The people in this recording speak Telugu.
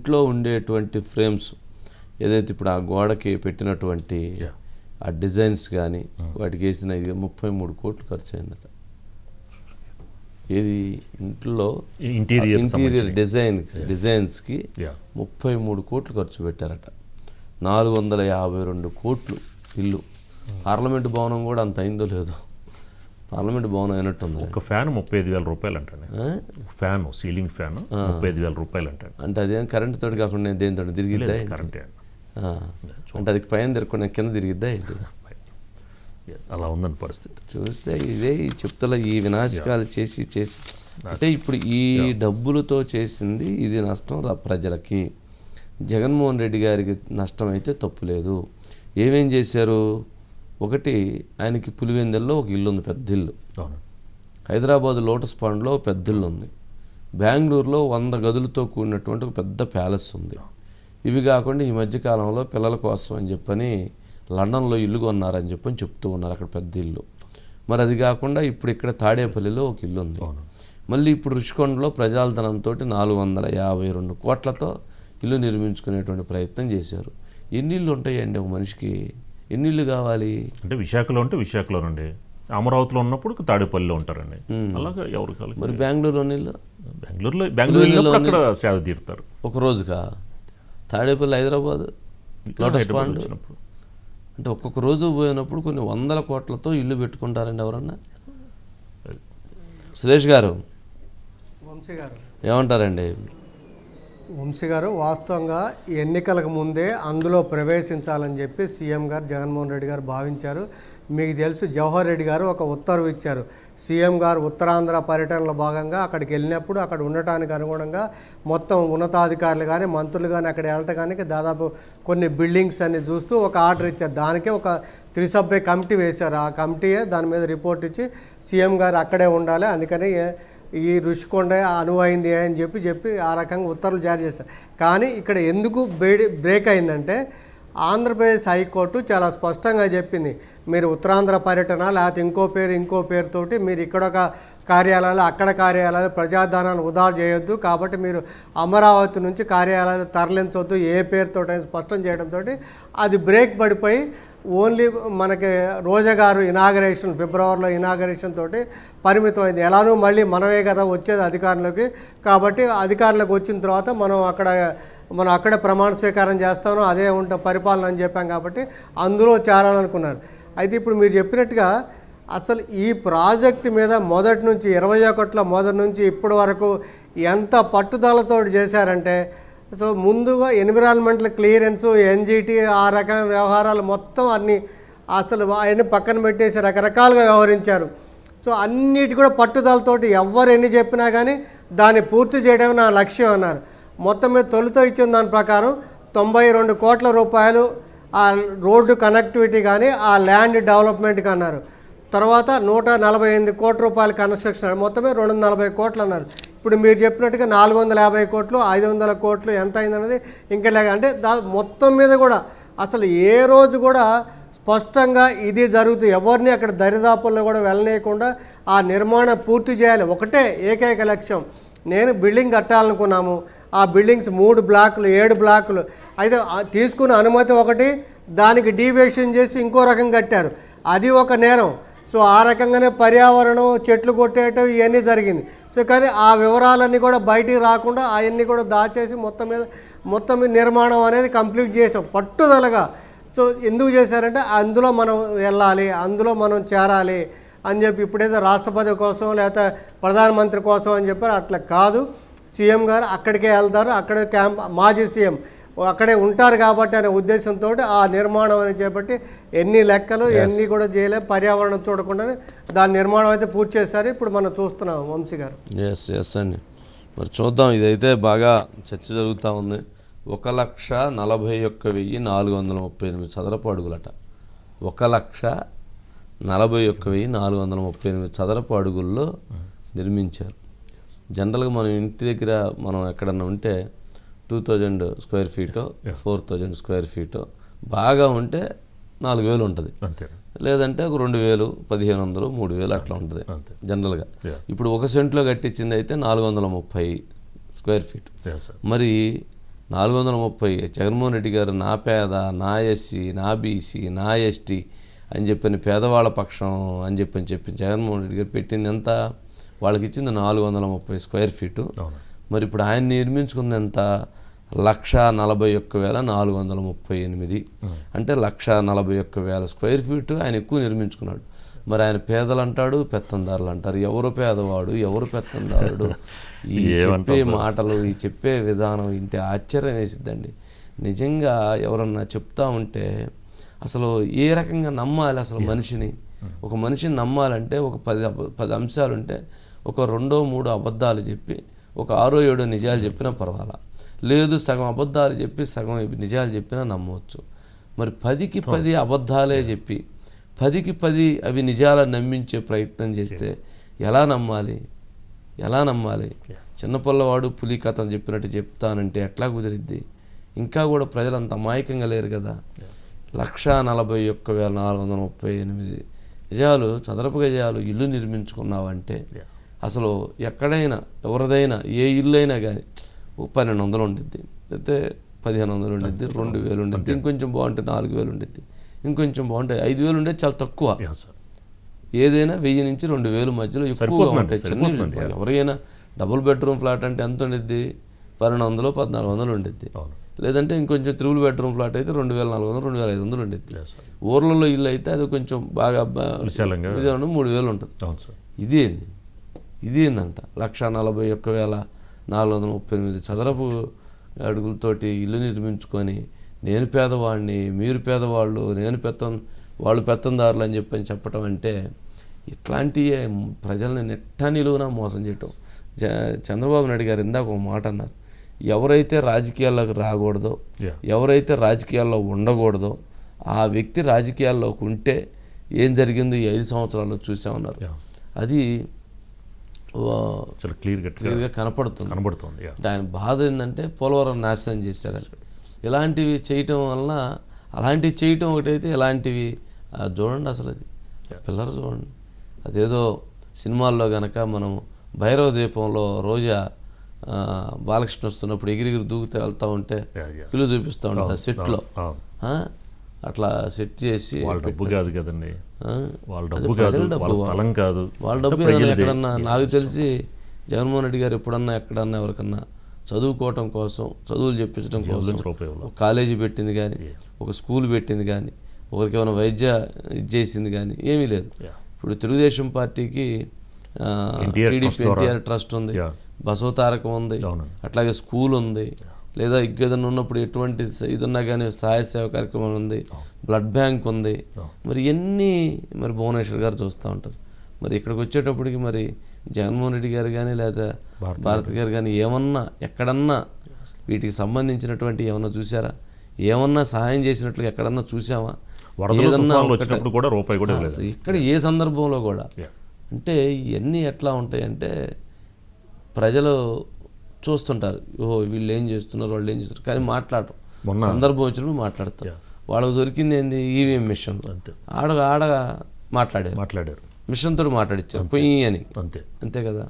ఇంట్లో ఉండేటువంటి ఫ్రేమ్స్ ఏదైతే ఇప్పుడు ఆ గోడకి పెట్టినటువంటి. ఆ డిజైన్స్ కానీ వాటికి వేసిన ఇది ముప్పై మూడు కోట్లు ఖర్చు అయిందట ఏది ఇంట్లో ఇంటీరియర్ ఇంటీరియర్ డిజైన్ డిజైన్స్కి. ముప్పై మూడు కోట్లు ఖర్చు పెట్టారట. నాలుగు వందల యాభై రెండు కోట్లు ఇల్లు. పార్లమెంటు భవనం కూడా అంత అయిందో లేదో పార్లమెంటు భవనం అయినట్టుంది ఒక ఫ్యాన్ ముప్పై ఐదు వేల రూపాయలు అంటండి ఆ? ఫ్యాన్ సీలింగ్ ఫ్యాన్ ముప్పై ఐదు వేల రూపాయలు అంటండి అంటే అదేం కరెంట్ తోటి కాకుండా దేనితో తిరిగిద్దా? కరెంటే. అంటే అది పైన తిరగకుండా కింద తిరిగిద్దా అలా ఉందని పరిస్థితి. చూస్తే ఇదే చెప్తల ఈ వినాశకాలు చేసి చేసి. అంటే ఇప్పుడు ఈ డబ్బులతో చేసింది ఇది నష్టం ప్రజలకి. జగన్మోహన్ రెడ్డి గారికి నష్టం అయితే తప్పు లేదు. ఏమేం చేశారు? ఒకటి ఆయనకి పులివెందుల్లో ఒక ఇల్లు ఉంది పెద్ద ఇల్లు. హైదరాబాద్ లోటస్ పాండ్లో పెద్ద ఇల్లు ఉంది. బెంగళూరులో వంద గదులతో కూడినటువంటి ఒక పెద్ద ప్యాలెస్ ఉంది. ఇవి కాకుండా ఈ మధ్యకాలంలో పిల్లల కోసం అని చెప్పని లండన్లో ఇల్లు కొన్నారని చెప్పని చెప్తూ ఉన్నారు అక్కడ పెద్ద ఇల్లు. మరి అది కాకుండా ఇప్పుడు ఇక్కడ తాడేపల్లిలో ఒక ఇల్లు ఉంది. మళ్ళీ ఇప్పుడు రుషికొండలో ప్రజాధనంతో నాలుగు వందల యాభై రెండు కోట్లతో ఇల్లు నిర్మించుకునేటువంటి ప్రయత్నం చేశారు. ఎన్ని ఇల్లు ఉంటాయండి ఒక మనిషికి? ఎన్ని ఇల్లు కావాలి? అంటే విశాఖలో ఉంటే విశాఖలో నుండి అమరావతిలో ఉన్నప్పుడు తాడేపల్లిలో ఉంటారండి. అలాగా ఎవరు కాదు మరి బెంగళూరు ఇల్లు బెంగళూరులో బెంగళూరు వెళ్ళినప్పుడు అక్కడ సేద తీరుతారు. ఒక రోజుకా? తాడేపల్లి హైదరాబాద్? Lotus pond? అంటే ఒక్కొక్క రోజు పోయినప్పుడు కొన్ని వందల కోట్లతో ఇల్లు పెట్టుకుంటారండి ఎవరన్నా? సురేష్ గారు. వంశీ గారు. ఏమంటారండి? వంశీ గారు వాస్తవంగా ఎన్నికలకు ముందే అందులో ప్రవేశించాలని చెప్పి సీఎం గారు జగన్మోహన్ రెడ్డి గారు భావించారు. మీకు తెలుసు జవహర్ రెడ్డి గారు ఒక ఉత్తర్వు ఇచ్చారు. సీఎం గారు ఉత్తరాంధ్ర పర్యటనలో భాగంగా అక్కడికి వెళ్ళినప్పుడు అక్కడ ఉండటానికి అనుగుణంగా మొత్తం ఉన్నతాధికారులు కానీ మంత్రులు కానీ అక్కడ వెళ్ళటానికి దాదాపు కొన్ని బిల్డింగ్స్ అన్ని చూస్తూ ఒక ఆర్డర్ ఇచ్చారు. దానికే ఒక త్రిసభ్య కమిటీ వేశారు. ఆ కమిటీయే దాని మీద రిపోర్ట్ ఇచ్చి సీఎం గారు అక్కడే ఉండాలి. అందుకని ఈ రుషికొండ అనువైంది అని చెప్పి చెప్పి ఆ రకంగా ఉత్తర్వులు జారీ చేశారు. కానీ ఇక్కడ ఎందుకు బేడి బ్రేక్ అయిందంటే ఆంధ్రప్రదేశ్ హైకోర్టు చాలా స్పష్టంగా చెప్పింది. మీరు ఉత్తరాంధ్ర పర్యటన లేకపోతే ఇంకో పేరు ఇంకో పేరుతోటి మీరు ఇక్కడ ఒక కార్యాలయాలు అక్కడ కార్యాలయాలు ప్రజాధనాన్ని ఉదా చేయొద్దు. కాబట్టి మీరు అమరావతి నుంచి కార్యాలయాలు తరలించవద్దు ఏ పేరుతో స్పష్టం చేయడంతో అది బ్రేక్ పడిపోయి ఓన్లీ మనకి రోజా గారు ఇనాగరేషన్ ఫిబ్రవరిలో ఇనాగరేషన్ తోటి పరిమితమైంది. ఎలానో మళ్ళీ మనమే కదా వచ్చేది అధికారంలోకి. కాబట్టి అధికారంలోకి వచ్చిన తర్వాత మనం అక్కడ మనం అక్కడే ప్రమాణ స్వీకారం చేస్తాను అదే ఉంటాం పరిపాలన అని చెప్పాం కాబట్టి అందులో చేరాలనుకున్నారు. అయితే ఇప్పుడు మీరు చెప్పినట్టుగా అసలు ఈ ప్రాజెక్ట్ మీద మొదటి నుంచి ఇరవై ఒకటిలో మొదటి నుంచి ఇప్పటి వరకు ఎంత పట్టుదలతో చేశారంటే సో ముందుగా ఎన్విరాన్మెంటల్ క్లియరెన్స్ ఎన్జిటి ఆ రకమైన వ్యవహారాలు మొత్తం అన్ని అసలు అవన్నీ పక్కన పెట్టేసి రకరకాలుగా వ్యవహరించారు. సో అన్నిటి కూడా పట్టుదలతోటి ఎవరు ఎన్ని చెప్పినా కానీ దాన్ని పూర్తి చేయడం నా లక్ష్యం అన్నారు. మొత్తం మీద తొలితో ఇచ్చిన దాని ప్రకారం తొంభై రెండు కోట్ల రూపాయలు ఆ రోడ్డు కనెక్టివిటీ కానీ ఆ ల్యాండ్ డెవలప్మెంట్కి అన్నారు. తర్వాత నూట నలభై ఎనిమిది కోట్ల రూపాయల కన్స్ట్రక్షన్ మొత్తమే రెండు వందల నలభై కోట్లు అన్నారు. ఇప్పుడు మీరు చెప్పినట్టుగా నాలుగు వందల యాభై కోట్లు ఐదు వందల కోట్లు ఎంత అయిందన్నది ఇంకా లేక అంటే దా మొత్తం మీద కూడా అసలు ఏ రోజు కూడా స్పష్టంగా ఇది జరుగుతూ ఎవరిని అక్కడ దరిదాపుల్లో కూడా వెళ్ళనీయకుండా ఆ నిర్మాణం పూర్తి చేయాలి. ఒకటే ఏకైక లక్ష్యం. నేను బిల్డింగ్ కట్టాలనుకున్నాము. ఆ బిల్డింగ్స్ మూడు బ్లాకులు ఏడు బ్లాకులు. అయితే తీసుకున్న అనుమతి ఒకటి దానికి డీవియేషన్ చేసి ఇంకో రకం కట్టారు. అది ఒక నేరం. సో ఆ రకంగానే పర్యావరణం చెట్లు కొట్టేయటం ఇవన్నీ జరిగింది. సో కానీ ఆ వివరాలన్నీ కూడా బయటికి రాకుండా అవన్నీ కూడా దాచేసి మొత్తం మీద మొత్తం నిర్మాణం అనేది కంప్లీట్ చేసాం పట్టుదలగా. సో ఎందుకు చేశారంటే అందులో మనం వెళ్ళాలి అందులో మనం చేరాలి అని చెప్పి ఇప్పుడైతే రాష్ట్రపతి కోసం లేకపోతే ప్రధానమంత్రి కోసం అని చెప్పారు అట్లా కాదు. సీఎం గారు అక్కడికే వెళ్తారు అక్కడ క్యాంప్ మాజీ సీఎం అక్కడే ఉంటారు కాబట్టి అనే ఉద్దేశంతో ఆ నిర్మాణం అని చేపట్టి ఎన్ని లెక్కలు ఎన్ని కూడా చేయలే పర్యావరణం చూడకుండానే దాని నిర్మాణం అయితే పూర్తి చేశారు. ఇప్పుడు మనం చూస్తున్నాం వంశీ గారు. ఎస్ ఎస్ అండి. మరి చూద్దాం. ఇదైతే బాగా చర్చ జరుగుతూ ఉంది. ఒక లక్ష నలభై ఒక్క వెయ్యి నాలుగు వందల ముప్పై ఎనిమిది చదరపు అడుగులట. ఒక లక్ష నలభై ఒక్క వెయ్యి నాలుగు వందల ముప్పై ఎనిమిది చదరపు అడుగుల్లో నిర్మించారు. జనరల్గా మనం ఇంటి దగ్గర మనం ఎక్కడన్నా ఉంటే టూ థౌజండ్ స్క్వేర్ ఫీటో ఫోర్ థౌజండ్ స్క్వేర్ ఫీటో బాగా ఉంటే నాలుగు వేలు ఉంటుంది. అంతే. లేదంటే ఒక రెండు వేలు పదిహేను వందలు మూడు వేలు అట్లా ఉంటుంది. అంతే. జనరల్గా. ఇప్పుడు ఒక సెంట్లో కట్టించింది అయితే నాలుగు వందల ముప్పై స్క్వేర్ ఫీట్. మరి నాలుగు వందల ముప్పై జగన్మోహన్ రెడ్డి గారు నా పేద నా ఎస్సీ నా బీసీ నా ఎస్టీ అని చెప్పని పేదవాళ్ళ పక్షం అని చెప్పని చెప్పి జగన్మోహన్ రెడ్డి గారు పెట్టింది ఎంత? వాళ్ళకి ఇచ్చింది నాలుగు వందల ముప్పై స్క్వేర్ ఫీటు మరి ఇప్పుడు ఆయన నిర్మించుకుంది ఎంత లక్ష నలభై ఒక్క వేల నాలుగు వందల ముప్పై ఎనిమిది. అంటే లక్ష నలభై ఒక్క వేల స్క్వేర్ ఫీట్ ఆయన ఎక్కువ నిర్మించుకున్నాడు. మరి ఆయన పేదలు అంటాడు పెత్తందారులు అంటారు ఎవరు పేదవాడు ఎవరు పెత్తందారుడు? ఈ చెప్పే మాటలు ఈ చెప్పే విధానం ఇంటి ఆశ్చర్యం వేసిద్దండి. నిజంగా ఎవరన్నా చెప్తా ఉంటే అసలు ఏ రకంగా నమ్మాలి అసలు మనిషిని? ఒక మనిషిని నమ్మాలంటే ఒక పది పది అంశాలు ఉంటే ఒక రెండో మూడో అబద్ధాలు చెప్పి ఒక ఆరో ఏడో నిజాలు చెప్పినా పర్వాలా? లేదు సగం అబద్ధాలు చెప్పి సగం నిజాలు చెప్పినా నమ్మవచ్చు మరి పదికి పది అబద్ధాలే చెప్పి పదికి పది అవి నిజాలను నమ్మించే ప్రయత్నం చేస్తే ఎలా నమ్మాలి? ఎలా నమ్మాలి? చిన్నపిల్లవాడు పులి కథ చెప్పినట్టు చెప్తానంటే ఎట్లా కుదిరిద్ది? ఇంకా కూడా ప్రజలు అంత అమాయకంగా లేరు కదా. లక్ష నలభై ఒక్క వేల నాలుగు వందల ముప్పై ఎనిమిది. గజాలు చదరపు గజాలు ఇల్లు నిర్మించుకున్నావంటే అసలు ఎక్కడైనా ఎవరిదైనా ఏ ఇల్లు అయినా కానీ పన్నెండు వందలు ఉండిద్ది. అయితే పదిహేను వందలు ఉండిద్ది రెండు వేలు ఉండిద్ది ఇంకొంచెం బాగుంటే నాలుగు వేలు ఉండిద్ది ఇంకొంచెం బాగుంటే ఐదు వేలు ఉండేది చాలా తక్కువ. ఏదైనా వెయ్యి నుంచి రెండు వేలు మధ్యలో ఎక్కువగా ఉంటాయి చిన్న. ఎవరైనా డబుల్ బెడ్రూమ్ ఫ్లాట్ అంటే ఎంత ఉండిద్ది? పన్నెండు వందలు పద్నాలుగు వందలు ఉండిద్ది. లేదంటే ఇంకొంచెం త్రిబుల్ బెడ్రూమ్ ఫ్లాట్ అయితే రెండు వేల నాలుగు వందలు రెండు వేల ఐదు వందలు సార్. ఊర్లలో ఇల్లు అయితే అది కొంచెం బాగా విశాలంగా. మూడు వేలు ఉంటుంది. ఇదేంది ఇదేందంట. లక్ష నలభై ఒక్క వేల నాలుగు వందల ముప్పై ఎనిమిది చదరపు అడుగులతోటి ఇల్లు నిర్మించుకొని నేను పేదవాడిని మీరు పేదవాళ్ళు నేను పెత్తం వాళ్ళు పెత్తందారులు అని చెప్పని చెప్పటం అంటే ఇట్లాంటివే ప్రజల్ని నెట్ట నిలువున మోసం చేయటం. జ చంద్రబాబు నాయుడు గారు ఇందాక ఒక మాట అన్నారు. ఎవరైతే రాజకీయాల్లోకి రాకూడదో. ఎవరైతే రాజకీయాల్లో ఉండకూడదో ఆ వ్యక్తి రాజకీయాల్లోకి ఉంటే ఏం జరిగిందో ఈ ఐదు సంవత్సరాల్లో చూసామన్నారు. అది చాలా క్లియర్ కట్గా క్లియర్గా కనపడుతుంది. కనబడుతుంది అంటే ఆయన బాధ ఏంటంటే పోలవరం నాశనం చేశారని. ఇలాంటివి చేయటం వలన అలాంటివి చేయటం ఒకటైతే ఇలాంటివి చూడండి అసలు అది. పిల్లలు చూడండి. అదేదో సినిమాల్లో గనక మనం భైరవ దీపంలో రోజా బాలకృష్ణ వస్తున్నప్పుడు ఎగిరిగిరి దూకుతూ వెళ్తూ ఉంటే ఇల్లు చూపిస్తూ ఉంటుంది సెట్లో. అట్లా సెట్ చేసి వాళ్ళ డబ్బు కాదు కదండి. వాళ్ళ డబ్బు కాదు వాళ్ళ స్థలం కాదు. వాళ్ళ డబ్బు ఎక్కడన్నా నాకు తెలిసి జగన్మోహన్ రెడ్డి గారు ఎప్పుడన్నా ఎక్కడన్నా ఎవరికన్నా చదువుకోవటం కోసం చదువులు చెప్పించడం కోసం కాలేజీ పెట్టింది కానీ ఒక స్కూల్ పెట్టింది కానీ ఒకరికి ఏమైనా వైద్య ఇది చేసింది కానీ ఏమీ లేదు. ఇప్పుడు తెలుగుదేశం పార్టీకి టీడీపీ. ఎన్టీఆర్ ట్రస్ట్ ఉంది. బసవతారకం ఉంది. అట్లాగే స్కూల్ ఉంది లేదా ఇంకేదన్నా ఉన్నప్పుడు ఎటువంటి ఇది ఉన్నా కానీ సహాయ సేవ కార్యక్రమం ఉంది బ్లడ్ బ్యాంక్ ఉంది. మరి ఎన్ని మరి భువనేశ్వర్ గారు చూస్తూ ఉంటారు. మరి ఇక్కడికి వచ్చేటప్పటికి మరి జగన్మోహన్ రెడ్డి గారు కానీ లేదా భారత్ గారు కానీ ఏమన్నా ఎక్కడన్నా వీటికి సంబంధించినటువంటి ఏమన్నా చూసారా ఏమన్నా సహాయం చేసినట్లుగా ఎక్కడన్నా చూసామా వచ్చినప్పుడు కూడా రూపాయి కూడా ఇక్కడ ఏ సందర్భంలో కూడా అంటే ఇవన్నీ ఎట్లా ఉంటాయంటే ప్రజలు చూస్తుంటారు. ఓహో వీళ్ళు ఏం చేస్తున్నారు వాళ్ళు ఏం చేస్తున్నారు? కానీ మాట్లాడరు. సందర్భం వచ్చినప్పుడు మాట్లాడతారు. వాళ్ళకి దొరికింది ఏంది? ఈవీఎం మిషన్ అంతే. ఆడ ఆడ మాట్లాడారు. మాట్లాడారు. మిషన్ తోటి మాట్లాడిచ్చారు. పొయ్యి అని. అంతే. అంతే కదా?